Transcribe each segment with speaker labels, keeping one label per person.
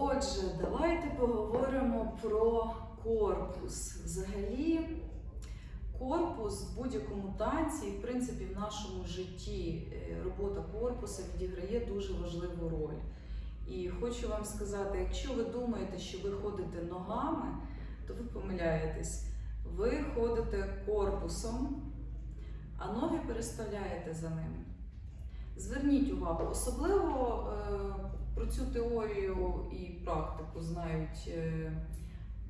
Speaker 1: Отже, давайте поговоримо про корпус. Взагалі, корпус в будь-якому танці, в принципі в нашому житті е, робота корпуса відіграє дуже важливу роль. І хочу вам сказати, якщо ви думаєте, що ви ходите ногами, то ви помиляєтесь. Ви ходите корпусом, а ноги переставляєте за ним. Зверніть увагу, особливо е, про цю теорію і практику знають е,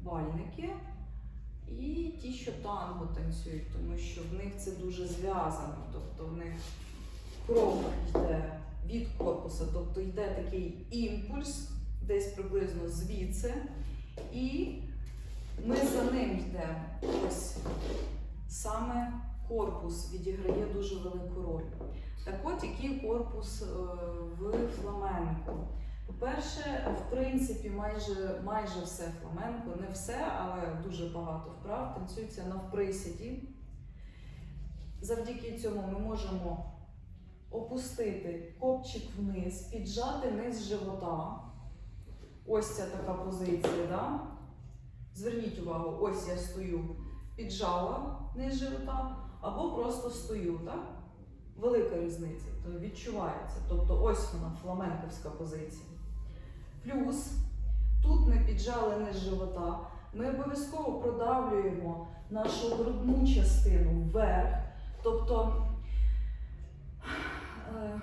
Speaker 1: бальники і ті, що танго танцюють, тому що в них це дуже зв'язано. Тобто в них крок йде від корпуса, тобто йде такий імпульс, десь приблизно звідси, і ми за ним йдемо. Ось саме корпус відіграє дуже велику роль. Так от, який корпус е, в фламенко? По-перше, в принципі, майже, майже все фламенко, не все, але дуже багато вправ танцюється навприсіді. Завдяки цьому ми можемо опустити копчик вниз, піджати низ живота. Ось ця така позиція. Да? Зверніть увагу, ось я стою, піджала низ живота, або просто стою. Так? Велика різниця, то відчувається. Тобто ось вона фламенковська позиція. Плюс тут ми піджали низ живота, ми обов'язково продавлюємо нашу грудну частину вверх. Тобто е,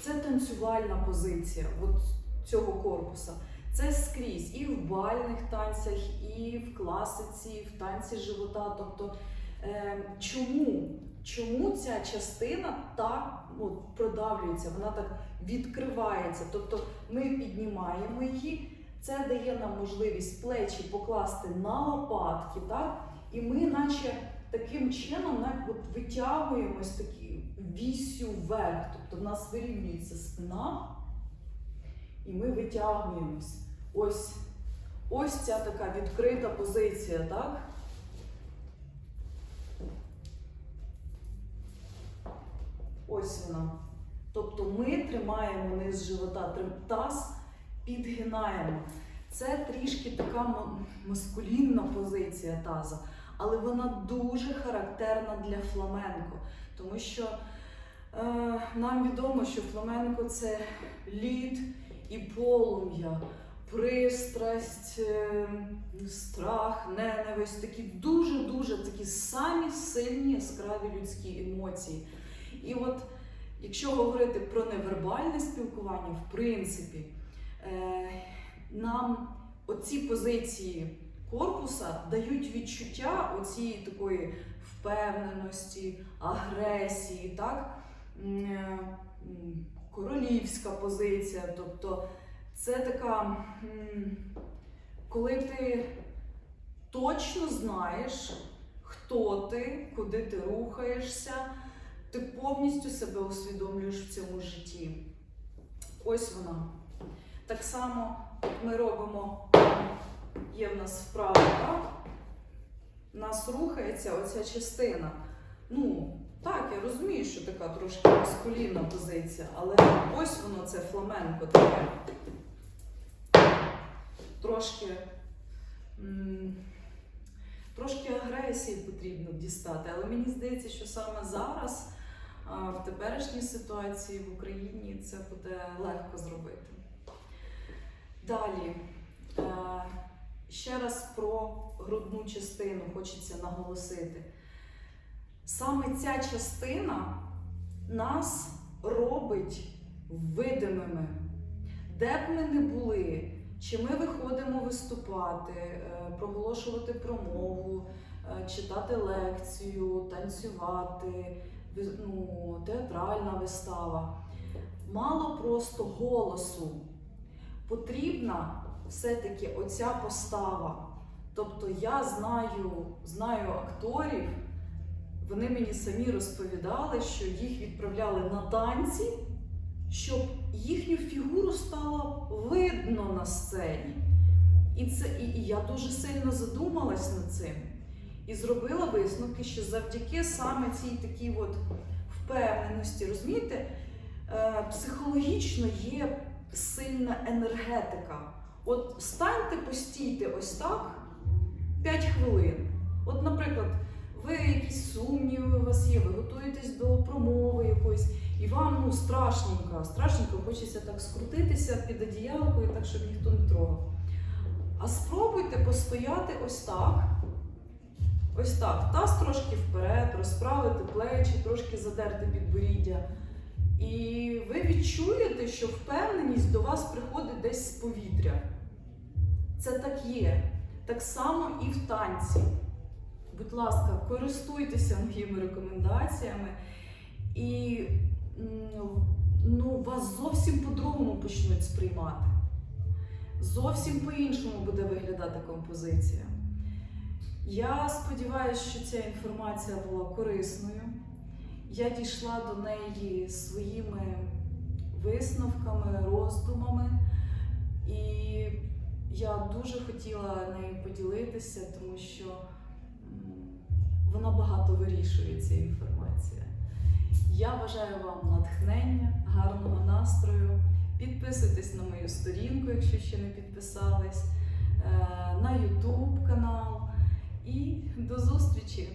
Speaker 1: це танцювальна позиція от цього корпуса. Це скрізь і в бальних танцях, і в класиці, і в танці живота. Тобто, е, чому? Чому ця частина так от, продавлюється, вона так відкривається? Тобто ми піднімаємо її, це дає нам можливість плечі покласти на лопатки, так? і ми, наче таким чином, навіть от витягуємось такі вісю вверх. Тобто в нас вирівнюється спина, і ми витягуємось. Ось, ось ця така відкрита позиція, так? Ось вона. Тобто ми тримаємо низ живота, таз підгинаємо. Це трішки така маскулінна позиція таза, але вона дуже характерна для фламенко, тому що е, нам відомо, що фламенко це лід і полум'я, пристрасть, е, страх, ненависть, такі дуже-дуже такі самі сильні яскраві людські емоції. І от якщо говорити про невербальне спілкування, в принципі, е, нам оці позиції корпуса дають відчуття оцієї такої впевненості, агресії, так? Е, королівська позиція. Тобто це така, коли ти точно знаєш, хто ти, куди ти рухаєшся, ти повністю себе усвідомлюєш в цьому житті. Ось вона. Так само ми робимо, є в нас вправа, так? У нас рухається оця частина. Ну, так, я розумію, що така трошки маскулінна позиція, але ось воно це фламенко таке. Трошки. Трошки агресії потрібно дістати, але мені здається, що саме зараз, в теперішній ситуації в Україні, це буде легко зробити. Далі, е, ще раз про грудну частину хочеться наголосити. Саме ця частина нас робить видимими. Де б ми не були, чи ми виходимо виступати, е, проголошувати промову, е, читати лекцію, танцювати, ну, театральна вистава. Мало просто голосу. Потрібна все-таки оця постава. Тобто я знаю, знаю акторів, вони мені самі розповідали, що їх відправляли на танці, щоб їхню фігуру стало видно на сцені. І, це, і, і я дуже сильно задумалась над цим. І зробила висновки, що завдяки саме цій такій от впевненості, розумієте, е, психологічно є сильна енергетика. От станьте, постійте ось так 5 хвилин. От, наприклад, ви якісь сумніви у вас є, ви готуєтесь до промови якоїсь, і вам ну, страшненько, страшненько хочеться так скрутитися під одіялкою, так, щоб ніхто не трогав. А спробуйте постояти ось так. Ось так. Таз трошки вперед, розправити плечі, трошки задерти підборіддя. І ви відчуєте, що впевненість до вас приходить десь з повітря. Це так є. Так само і в танці. Будь ласка, користуйтеся моїми рекомендаціями, і ну, вас зовсім по-другому почнуть сприймати. Зовсім по-іншому буде виглядати композиція. Я сподіваюся, що ця інформація була корисною. Я дійшла до неї своїми висновками, роздумами, і я дуже хотіла нею поділитися, тому що вона багато вирішує ця інформація. Я бажаю вам натхнення, гарного настрою. Підписуйтесь на мою сторінку, якщо ще не підписались, е, на YouTube канал і до зустрічі!